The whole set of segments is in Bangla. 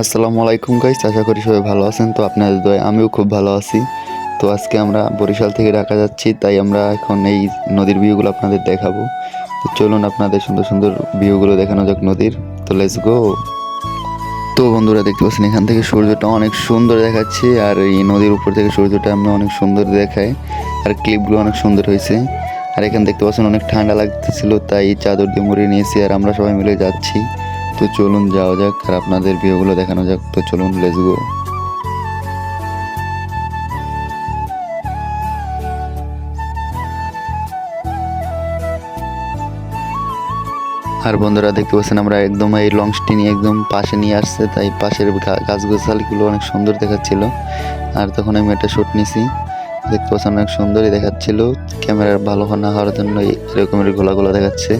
আসসালামু আলাইকুম গাইস আশা করি সবাই ভালো আছেন। তো আপনাদের দয় আমিও খুব ভালো আছি। তো আজকে আমরা বরিশাল থেকে ঢাকা যাচ্ছি, তাই আমরা এখন এই নদীর ভিউগুলো আপনাদের দেখাবো। তো চলুন আপনাদের সুন্দর সুন্দর ভিউগুলো দেখানো যাক নদীর। তো লেটস গো তো বন্ধুরা, দেখতে পাচ্ছেন এখান থেকে সূর্যটা অনেক সুন্দর দেখাচ্ছে, আর এই নদীর উপর থেকে সূর্যটা আমি অনেক সুন্দর দেখায়, আর ক্লিপগুলো অনেক সুন্দর হয়েছে। আর এখানে দেখতে পাচ্ছেন অনেক ঠান্ডা লাগতেছিল, তাই চাদর দিয়ে মুড়িয়ে নিয়েছি, আর আমরা সবাই মিলে যাচ্ছি। তো চলুন যাওয়া যাক, আর আপনাদের ভিউগুলো দেখানো যাক। তো চলুন লেটস গো আর বন্ধুরা, দেখতে পাচ্ছেন আমরা একদম এই লঞ্চটি নিয়ে একদম পাশে নিয়ে আসছে, তাই পাশের গাছগাছালিগুলো অনেক সুন্দর দেখাচ্ছিল। আর তখন আমি একটা শ্যুট নিছি, দেখতে পাচ্ছেন অনেক সুন্দরই দেখাচ্ছিল। ক্যামেরার ভালো না হওয়ার জন্য এরকমের গোলাগুলো দেখাচ্ছে।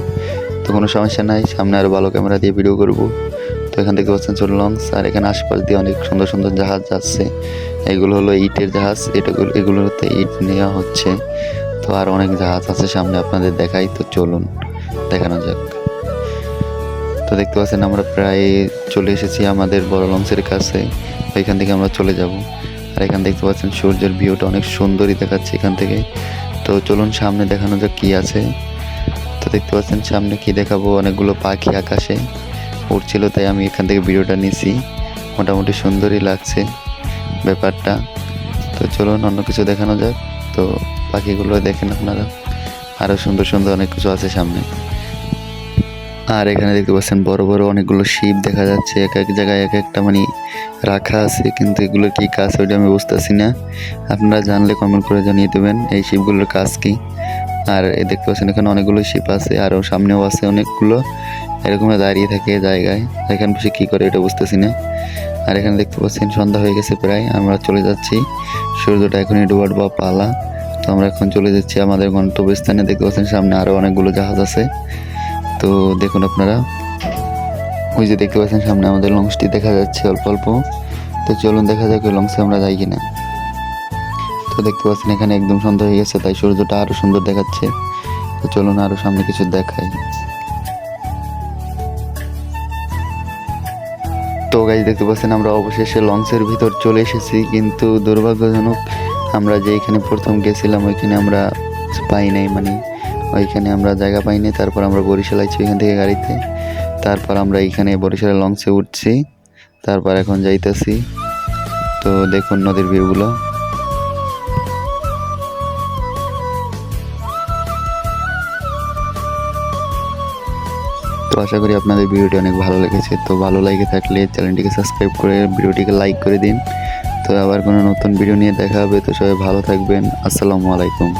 তো কোনো সমস্যা নাই, সামনে আরও ভালো ক্যামেরা দিয়ে ভিডিও করব। তো এখান থেকে পাচ্ছেন ছোট লঞ্চ আর এখানে আশপাশ দিয়ে অনেক সুন্দর সুন্দর জাহাজ যাচ্ছে। এগুলো হলো ইটের জাহাজ, এটাগুলো এগুলোতে ইট নেওয়া হচ্ছে। তো আর অনেক জাহাজ আছে সামনে আপনাদের দেখাই, তো চলুন দেখানো যাক। তো দেখতে পাচ্ছেন আমরা প্রায় চলে এসেছি আমাদের বড় লঞ্চের কাছে। এখান থেকে আমরা চলে যাব। আর এখান দেখতে পাচ্ছেন সূর্যের ভিউটা অনেক সুন্দরই দেখাচ্ছে এখান থেকে। তো চলুন সামনে দেখানো যাক কি আছে। দেখতে পাচ্ছেন, সামনে কি দেখাবো? অনেকগুলো পাখি আকাশে উঠছিল তাই আমি এখান থেকে ভিডিওটা নিছি। মোটামুটি সুন্দরই লাগছে ব্যাপারটা। তো চলুন, অন্য কিছু দেখানো যাক। তো পাখিগুলো দেখেন আপনারা। আরও সুন্দর সুন্দর অনেক কিছু আছে সামনে। আর এখানে দেখতে পাচ্ছেন, বড় বড় অনেকগুলো শিপ দেখা যাচ্ছে। এক এক জায়গায় এক একটা মানে রাখা আছে, কিন্তু এগুলোর কি কাজ, ওইটা আমি বুঝতেছি না। আপনারা জানলে কমেন্ট করে জানিয়ে দেবেন, এই শিপগুলোর কাজ কি? আর এই দেখতে পাচ্ছেন এখানে অনেকগুলো শিপ আছে আরও সামনেও আছে অনেকগুলো। এরকম দাঁড়িয়ে থাকে জায়গায়, এখানে বসে কী করে এটা বুঝতেছি না। আর এখানে দেখতে পাচ্ছেন সন্ধ্যা হয়ে গেছে প্রায়, আমরা চলে যাচ্ছি। সূর্যটা এখনই ডুবার বা পালা। তো আমরা এখন চলে যাচ্ছি আমাদের গন্তব্যস্থানে, দেখতে পাচ্ছেন সামনে আরও অনেকগুলো জাহাজ আছে। তো দেখুন আপনারা, ওই যে দেখতে পাচ্ছেন সামনে আমাদের লঞ্চটি দেখা যাচ্ছে অল্প অল্প। তো চলুন দেখা যাক ওই লঞ্চে আমরা যাই কিনা। তো দেখতে পাচ্ছেন এখানে একদম সন্ধ্যা হয়ে গেছে, তাই সূর্যটা আরও সুন্দর দেখাচ্ছে। তো চলুন আরও সামনে কিছু দেখাই। তো গাইজ দেখতে পাচ্ছেন আমরা অবশেষে লঞ্চের ভিতর চলে এসেছি, কিন্তু দুর্ভাগ্যজনক আমরা যে এখানে প্রথম গেছিলাম, ওইখানে আমরা পাই নাই মানে ওইখানে আমরা জায়গা পাইনি তারপর আমরা বরিশাল আইছি ওইখান থেকে গাড়িতে। তারপর আমরা এইখানে বরিশালের লঞ্চে উঠছি, তারপর এখন যাইতেছি। তো দেখুন নদীর ভিউগুলো তো আশা করি আপনাদের ভিডিওটি অনেক ভালো লেগেছে। তো ভালো লাগে থাকলে চ্যানেলটিকে সাবস্ক্রাইব করে ভিডিওটিকে লাইক করে দিন। তো আবার কোনো নতুন ভিডিও নিয়ে দেখা হবে, তো সবাই ভালো থাকবেন। আসসালামু আলাইকুম।